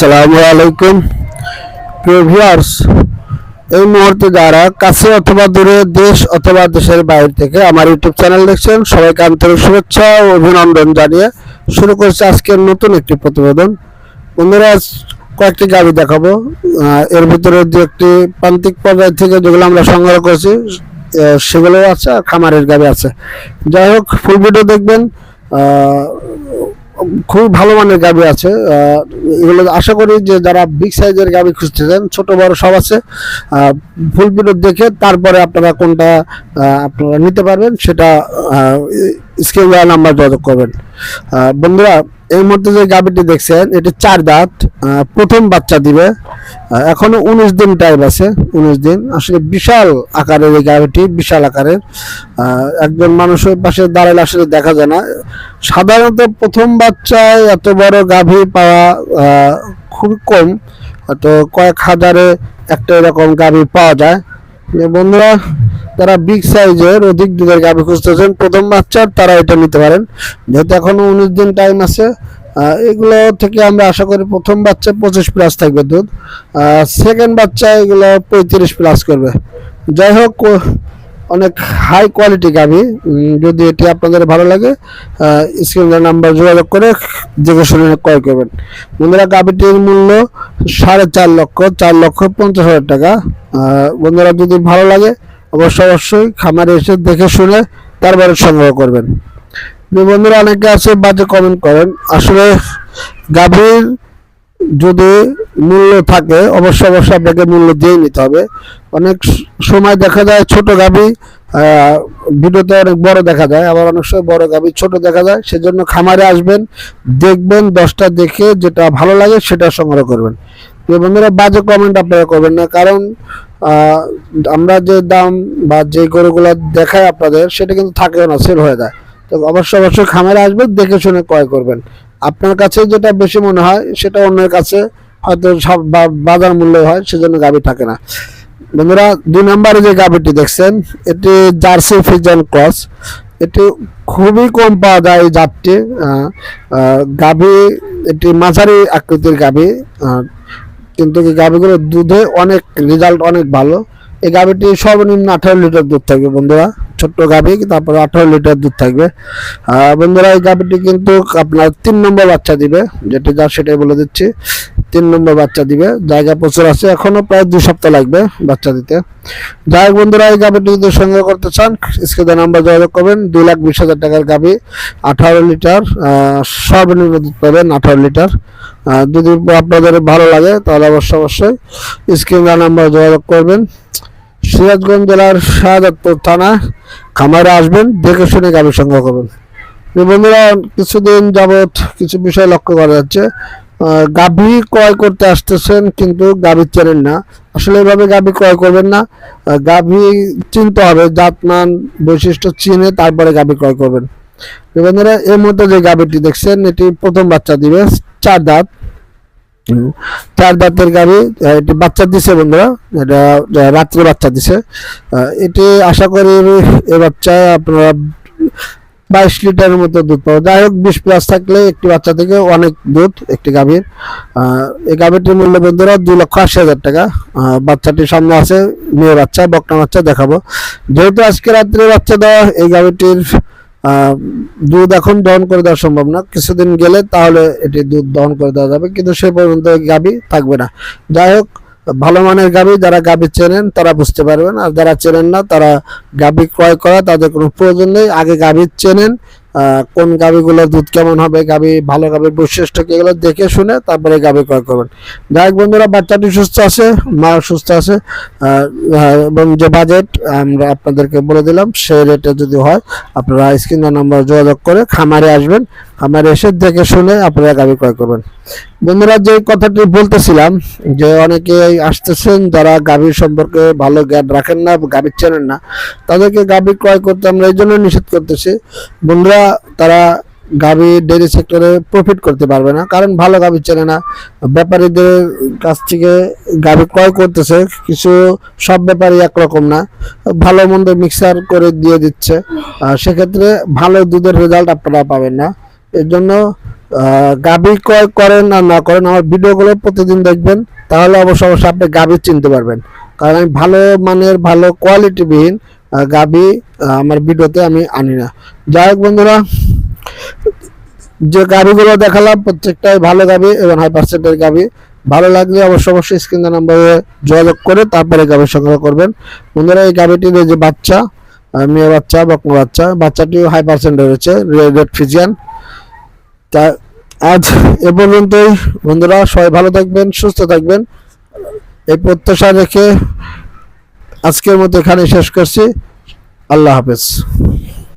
আসসালামু আলাইকুম। প্রিয় ভিউয়ার্স এই মুহূর্তে যারা কাছে অথবা দূরে দেশ অথবা দেশের বাইরে থেকে আমার ইউটিউব চ্যানেল দেখছেন, সবাইকে আন্তরিক শুভেচ্ছা ও অভিনন্দন জানিয়ে শুরু করছে আজকের নতুন একটি প্রতিবেদন। বন্ধুরা কয়েকটি গাড়ি দেখাবো। এর ভিতরে দু একটি প্রান্তিক পর্যায় থেকে যেগুলো আমরা সংগ্রহ করেছি সেগুলো আছে খামারের গাড়ি আছে। যাই হোক ফুল ভিডিও দেখবেন। খুবই ভালো মানের গাবি আছে। এগুলো আশা করি যে যারা বিগ সাইজের গাবি খুঁজতেছেন, ছোট বড় সব আছে ফুল ভিডিও দেখে তারপরে আপনারা কোনটা আপনারা নিতে পারবেন, সেটা স্ক্রিন নাম্বার যোগাযোগ করবেন। বন্ধুরা এই মধ্যে যে গাবিটি দেখছেন, এটি চার দাঁত প্রথম বাচ্চা দিবে। এখনও উনিশ দিন টাইম আছে, উনিশ দিন। আসলে বিশাল আকারের এই গাবিটি বিশাল আকারের। একজন মানুষের পাশে দাঁড়ালে আসলে দেখা যায় না। সাধারণত প্রথম বাচ্চায় এত বড় গাভী পাওয়া খুবই কম। তো কয়েক হাজারে একটা এরকম গাভী পাওয়া যায়। বন্ধুরা, তারা বিগ সাইজের অধিক দুধের গাভী খুঁজতেছেন। প্রথম বাচ্চার তারা এটা নিতে পারেন। যেহেতু এখনও উনিশ দিন টাইম আছে এগুলো থেকে আমরা আশা করি প্রথম বাচ্চা পঁচিশ প্লাস থাকবে দুধ। সেকেন্ড বাচ্চা এগুলো পঁয়ত্রিশ প্লাস করবে। যাই হোক অনেক হাই কোয়ালিটি গাভি। যদি এটি আপনাদের ভালো লাগে স্ক্রিনের নাম্বার যোগাযোগ করে দেখে শুনে ক্রয় করবেন। বন্ধুরা, গাভিটির মূল্য সাড়ে চার লক্ষ চার লক্ষ পঞ্চাশ হাজার টাকা। বন্ধুরা, যদি ভালো লাগে, অবশ্যই অবশ্যই খামারে এসে দেখে শুনে তারপরে সংগ্রহ করবেন। বন্ধুরা, অনেকে আছে, বাজে কমেন্ট করেন। আসলে গাভীর যদি মূল্য থাকে অবশ্যই অবশ্যই আপনাকে মূল্য দিয়ে নিতে হবে। অনেক সময় দেখা যায় ছোট গাভী ভিডিওতে অনেক বড় দেখা যায়, আবার অনেক সময় বড় গাভী ছোট দেখা যায়, সেজন্য খামারে আসবেন, দেখবেন দশটা দেখে যেটা ভালো লাগে সেটা সংগ্রহ করবেন। বন্ধুরা, বাজে কমেন্ট আপনারা করবেন না, কারণ আমরা যে দাম বা যে গরুগুলো দেখায় আপনাদের, সেটা কিন্তু থাকেও না, সেল হয়ে যায়। তো অবশ্যই অবশ্যই খামারে আসবেন, দেখে শুনে ক্রয় করবেন। আপনার কাছে যেটা বেশি মনে হয়, সেটা অন্যের কাছে হয়তো সব বাজার মূল্য হয়, সেজন্য গাভী থাকে না। বন্ধুরা, দুই নম্বরে যে গাভীটি দেখছেন, এটি জার্সি ফিজন ক্রস। এটি খুবই কম পাওয়া যায় এই জাতটি। গাভী, এটি মাঝারি আকৃতির গাভী। কিন্তু এই গাভীগুলোর দুধে অনেক রেজাল্ট অনেক ভালো। এই গাভীটি সর্বনিম্ন আঠারো লিটার দুধ থাকে, বন্ধুরা। ছোট্ট গাভী, তারপরে আঠারো লিটার দুধ থাকবে। বন্ধুরা, এই গাভীটি কিন্তু আপনার তিন নম্বর বাচ্চা দিবে, যেটা যা সেটাই বলে দিচ্ছি। তিন নম্বর বাচ্চা দিবে। জায়গা প্রচুর আছে এখনও প্রায় দুই সপ্তাহ লাগবে বাচ্চা দিতে। যাই হোক বন্ধুরা, এই গাভীটি যদি সংগ্রহ করতে চান, স্ক্রিনে নাম্বার যোগাযোগ করবেন, দুই লাখ বিশ হাজার টাকার গাভী, আঠারো লিটার সর্বনিম্ন দুধ পাবেন আঠারো লিটার। যদি আপনাদের ভালো লাগে, তাহলে অবশ্যই অবশ্যই স্ক্রিনে নাম্বার যোগাযোগ করবেন। সিরাজগঞ্জ জেলার শাহজাদপুর থানা। খামারে আসবেন, দেখে শুনে গাভী সংগ্রহ করবেন বন্ধুরা, কিছুদিন যাবৎ কিছু বিষয় লক্ষ্য করা যাচ্ছে। গাভী ক্রয় করতে আসতেছেন কিন্তু গাভী চেনেন না। আসলে এভাবে গাভী ক্রয় করবেন না। গাভী চিনতে হবে, জাতমান, বৈশিষ্ট্য চিনে তারপরে গাভী ক্রয় করবেন। বন্ধুরা এর মধ্যে যে গাভীটি দেখছেন, এটি প্রথম বাচ্চা দিবে, চার দাঁত। চার দাঁতের আহ, এটি বাচ্চা দিছে বন্ধুরা এটা রাত্রে বাচ্চা দিছে। এটি আশা করি এই বাচ্চায় আপনারা বাইশ লিটারের মতো দুধ পাবো। যাই হোক বিশ প্লাস থাকলে একটি বাচ্চা থেকে অনেক দুধ একটি গাভীর। এই গাভীটির মূল্য বন্ধুরা দুই লক্ষ আশি হাজার টাকা। বাচ্চাটির সামনে আছে মেয়ে বাচ্চা বকনা বাচ্চা দেখাবো। যেহেতু আজকে রাত্রে বাচ্চা দেওয়া এই গাভীটির দুধ এখন দহন করে দেওয়া সম্ভব না। কিছুদিন গেলে তাহলে এটি দুধ দহন করে দেওয়া যাবে, কিন্তু সে পর্যন্ত গাভী থাকবে না। যাই হোক, ভালো মানের গাভী যারা গাভী চেনেন তারা বুঝতে পারবেন, আর যারা চেনেন না তারা গাভী ক্রয় করা তাদের কোনো প্রয়োজন নেই। আগে গাভী চেনেন কোন গাভীগুলোর দুধ কেমন হবে, গাভী ভালো গাভীর বৈশিষ্ট্য কি, এগুলো দেখে শুনে তারপরে গাভী ক্রয় করবেন। যাই বন্ধুরা, বাচ্চাটি সুস্থ আছে, মা সুস্থ আছে এবং যে বাজেট আমরা আপনাদেরকে বলে দিলাম, সেই রেটে যদি হয়, আপনারা স্ক্রিনের নাম্বার যোগাযোগ করে খামারে আসবেন খামারে এসে দেখে শুনে আপনারা গাভী ক্রয় করবেন। বন্ধুরা, যে কথাটি বলতেছিলাম, যে অনেকে আসতেছেন, যারা গাভীর সম্পর্কে ভালো জ্ঞান রাখেন না গাভীর চেনেন না, তাদেরকে গাভী ক্রয় করতে আমরা এই জন্য নিষেধ করতেছি। বন্ধুরা, তারা গাভী ডেয়ারি সেক্টরে প্রফিট করতে পারবে না, কারণ ভালো গাভী চেনে না। ব্যাপারীদের কাছ থেকে গাভী ক্রয় করতেছে, কিছু সব ব্যাপারই একরকম না। ভালো মন্দ মিক্সার করে দিয়ে দিচ্ছে। সেক্ষেত্রে ভালো দুধের রেজাল্ট আপনারা পাবেন না। এর জন্য গাবি ক্রয় করেন আর না করেন, আমার ভিডিওগুলো প্রতিদিন দেখবেন, তাহলে অবশ্য অবশ্যই আপনি গাবি চিনতে পারবেন। কারণ আমি ভালো মানের, ভালো কোয়ালিটিবিহীন গাবি আমার ভিডিওতে আমি আনি না। যাই হোক বন্ধুরা, যে গাবিগুলো দেখালাম, প্রত্যেকটাই ভালো গাবি এবং হাই পার্সেন্টের গাবি ভালো লাগলে অবশ্যই অবশ্যই স্ক্রিন নাম্বারে যোগাযোগ করে তারপরে গাবি সংগ্রহ করবেন। বন্ধুরা, এই গাবিটির যে বাচ্চা মেয়ে বাচ্চা বকমা বাচ্চা, বাচ্চাটিও হাই পার্সেন্টের রয়েছে রেড ফিজিয়ান। তা আজ এ পর্যন্তই। বন্ধুরা, সবাই ভালো থাকবেন, সুস্থ থাকবেন। এই প্রত্যাশা রেখে আজকের মতো এখানে শেষ করছি। আল্লাহ হাফেজ।